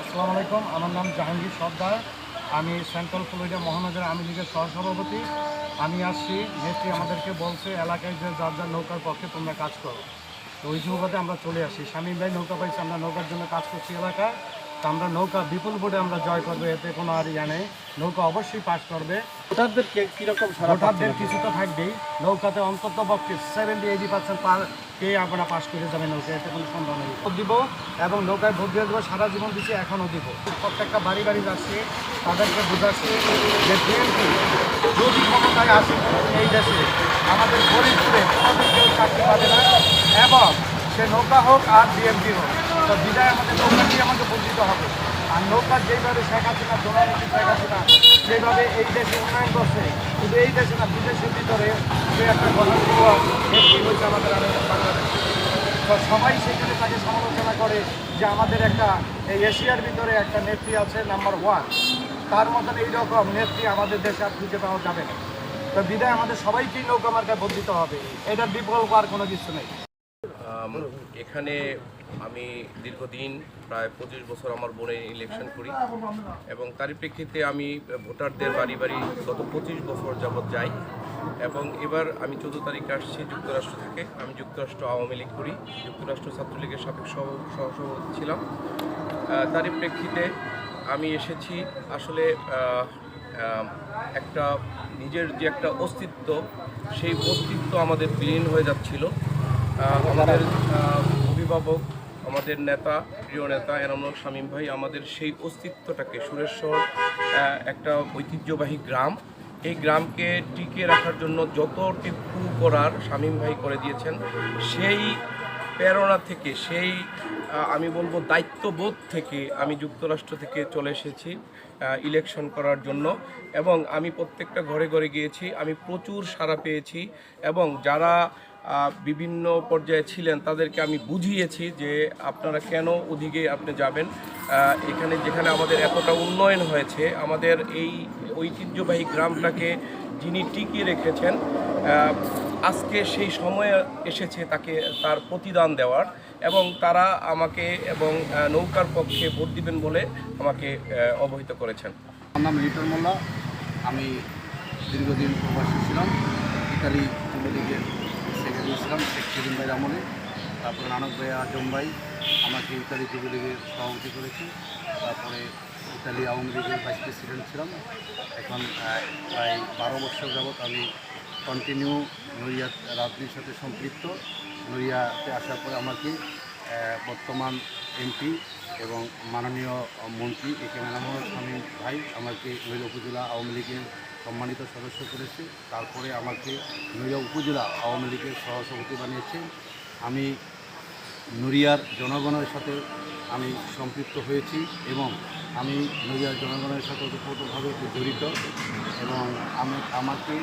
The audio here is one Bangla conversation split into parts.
আসসালামু আলাইকুম, আমার নাম জাহাঙ্গীর সর্দার। আমি সেন্ট্রাল ফ্লোরিডা মহানগর আমি লীগের সহসভাপতি। আমি আসছি, নেত্রী আমাদেরকে বলছে, এলাকায় যে যার যার নৌকার পক্ষে তোমরা কাজ করো। তো ওই সুবাদে আমরা চলে আসি। স্বামী ভাই, নৌকা পাইছি, আমরা নৌকার জন্য কাজ করছি এলাকায়। তো আমরা নৌকা বিপুল ভোটে আমরা জয় করব এতে কোনো আর ইয়া নেই। নৌকা অবশ্যই পাস করবে। ভোটারদের কীরকম ভোটারদের কিছু তো থাকবেই। নৌকাতে অন্তত পক্ষে সেভেন্টি এইটি পার্সেন্ট পার কে আপনারা পাস করে যাবে নৌকা এতে কোনো সন্দেহ নেই। ভোট দিব এবং নৌকায় ভোট দিয়ে দেবো সারা জীবন দিচ্ছি এখনও দিব। প্রত্যেকটা বাড়ি বাড়ি যাচ্ছি তাদেরকে বোঝাচ্ছি যে বিএনপি যদি ক্ষমতায় আসে এই দেশে আমাদের কোনোদিন কেউ চাকরি পাবে না এবং সে নৌকা হোক আর বিএনপি হোক। তো বিদায় আমাদের নৌকা দিয়ে আমাকে বঞ্চিত হবে। আর নৌকা যেইভাবে শেখ হাসিনা জননীতি শেখ হাসিনা যেভাবে এই দেশে উন্নয়ন করছে, শুধু এই দেশে না, বিদেশের ভিতরে সে একটা গঠনমূলক নেত্রী হয়েছে আমাদের বাংলাদেশ? তো সবাই সেখানে তাকে সমালোচনা করে যে আমাদের একটা এশিয়ার ভিতরে একটা নেত্রী আছে, নাম্বার ওয়ান। তার মতন এইরকম নেত্রী আমাদের দেশে আর খুঁজে পাওয়া যাবে না। তো বিদায় আমাদের সবাইকেই নৌকা মার্কায় বর্ধিত হবে। এটার বিকল্প আর কোনো কিছু নেই। এখানে আমি দীর্ঘদিন প্রায় পঁচিশ বছর আমার বোনে ইলেকশন করি। এবং তারই প্রেক্ষিতে আমি ভোটারদের বাড়ি বাড়ি গত পঁচিশ বছর যাবৎ যাই। এবং এবার আমি চোদ্দ তারিখে আসছি যুক্তরাষ্ট্র থেকে। আমি যুক্তরাষ্ট্র আওয়ামী লীগ করি। যুক্তরাষ্ট্র ছাত্রলীগের সাবেক সহ, সহসভাপতি ছিলাম। তারই প্রেক্ষিতে আমি এসেছি আসলে একটা নিজের যে একটা অস্তিত্ব, সেই অস্তিত্ব আমাদের বিলীন হয়ে যাচ্ছিল। আমাদের অভিভাবক আমাদের নেতা, প্রিয় নেতা এনামুল শামীম ভাই, আমাদের সেই অস্তিত্বটাকে সুরেশ্বর একটা ঐতিহ্যবাহী গ্রাম। এই গ্রামকে টিকে রাখার জন্য যতটুকু করার শামীম ভাই করে দিয়েছেন, সেই প্রেরণা থেকে, সেই আমি বলব দায়িত্ববোধ থেকে আমি যুক্তরাষ্ট্র থেকে চলে এসেছি ইলেকশন করার জন্য। এবং আমি প্রত্যেকটা ঘরে ঘরে গিয়েছি, আমি প্রচুর সাড়া পেয়েছি। এবং যারা বিভিন্ন পর্যায়ে ছিলেন, তাদেরকে আমি বুঝিয়েছি যে আপনারা কেন ওদিকে আপনি যাবেন। এখানে যেখানে আমাদের এতটা উন্নয়ন হয়েছে, আমাদের এই ঐতিহ্যবাহী গ্রামটাকে যিনি টিকিয়ে রেখেছেন আজকে সেই সময় এসেছে তাকে তার প্রতিদান দেওয়ার এবং তারা আমাকে এবং নৌকার পক্ষে ভোট দিবেন বলে আমাকে অবহিত করেছেন। আমার নাম লিটন মোল্লা। আমি দীর্ঘদিন প্রবাসী ছিলাম। ইতালি সেক্রেটারি শেখ সেদিন ভাইয়ের আমলে। তারপরে নানক ভাই আজম ভাই আমাকে ইতালি যুব লীগের সভাপতি করেছে। তারপরে ইতালি আওয়ামী লীগের ভাইস প্রেসিডেন্ট ছিলাম। এখন প্রায় বারো বছর যাবৎ আমি কন্টিনিউ নড়িয়া রাজনীতির সাথে সম্পৃক্ত। নড়িয়াতে আসার পরে আমাকে বর্তমান এমপি এবং মাননীয় মন্ত্রী এ কে মেনামুল স্বামী ভাই আমাকে নৈরা উপজেলা আওয়ামী লীগের সম্মানিত সদস্য করেছে। তারপরে আমাকে নৈরা উপজেলা আওয়ামী লীগের সহসভাপতি বানিয়েছে আমি নড়িয়ার জনগণের সাথে আমি সম্পৃক্ত হয়েছি এবং আমি নড়িয়ার জনগণের সাথে ওতপ্রোতভাবে জড়িত এবং আমি, আমাকে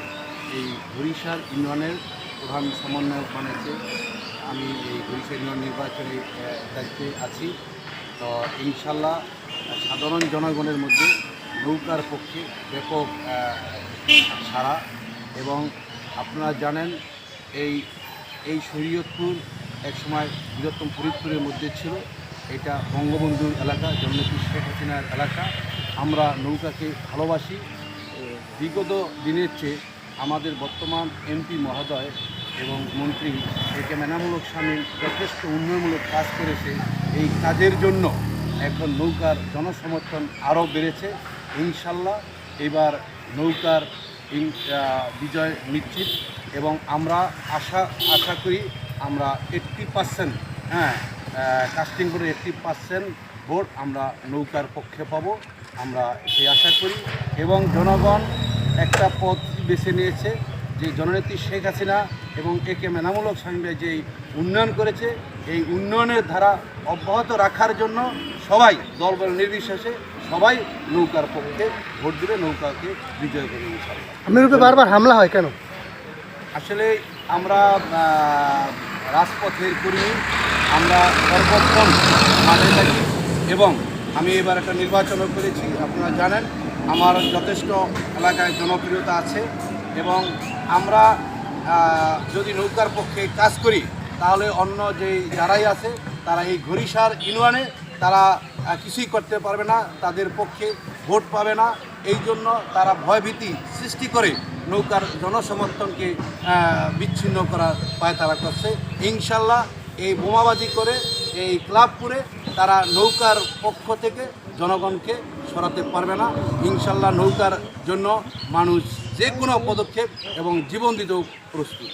এই হরিষার ইউনিয়নের প্রধান সমন্বয়ক বানিয়েছে। আমি এই হরিষা ইউনিয়ন নির্বাচনে দায়িত্বে আছি। তো ইনশাল্লাহ সাধারণ জনগণের মধ্যে নৌকার পক্ষে ব্যাপক ছাড়া এবং আপনারা জানেন এই এই শরীয়তপুর একসময় বৃহত্তম ফরিদপুরের মধ্যে ছিল। এটা বঙ্গবন্ধুর এলাকা জননেত্রী শেখ হাসিনার এলাকা। আমরা নৌকাকে ভালোবাসি। বিগত দিনের চেয়ে আমাদের বর্তমান এমপি মহোদয় এবং মন্ত্রী একে মেনামূলক স্বামী যথেষ্ট উন্নয়নমূলক কাজ করেছে। এই কাজের জন্য এখন নৌকার জনসমর্থন আরও বেড়েছে। ইনশাল্লাহ এবার নৌকার বিজয় নিশ্চিত এবং আমরা আশা আশা করি আমরা এইট্টি পার্সেন্ট হ্যাঁ কাস্টিং করে এইট্টি পার্সেন্ট ভোট আমরা নৌকার পক্ষে পাব, আমরা সেই আশা করি। এবং জনগণ একটা পথ বেছে নিয়েছে যে জননেত্রী শেখ হাসিনা এবং একে মেনামূলক সঙ্গে যেই উন্নয়ন করেছে, এই উন্নয়নের ধারা অব্যাহত রাখার জন্য সবাই দলবল নির্বিশেষে সবাই নৌকার পক্ষে ভোট দেবে নৌকাকে বিজয় করে উপরে বারবার হামলা হয় কেন? আসলে আমরা রাজপথের কর্মী আমরা সর্বক্ষণ মাঠে থাকি এবং আমি এবার একটা নির্বাচনও করেছি আপনারা জানেন আমার যথেষ্ট এলাকায় জনপ্রিয়তা আছে এবং আমরা যদি নৌকার পক্ষে কাজ করি তাহলে অন্য যে যারাই আছে তারা এই ঘড়িসার ইউনিয়নে তারা কিছুই করতে পারবে না, তাদের পক্ষে ভোট পাবে না। এই জন্য তারা ভয়ভীতি সৃষ্টি করে নৌকার জনসমর্থনকে বিচ্ছিন্ন করার পায় তারা করছে। ইনশাল্লাহ এই বোমাবাজি করে, এই ক্লাব করে তারা নৌকার পক্ষ থেকে জনগণকে সরাতে পারবে না। ইনশাল্লাহ নৌকার জন্য মানুষ যে কোনো পদক্ষেপ এবং জীবন দিতেও প্রস্তুত।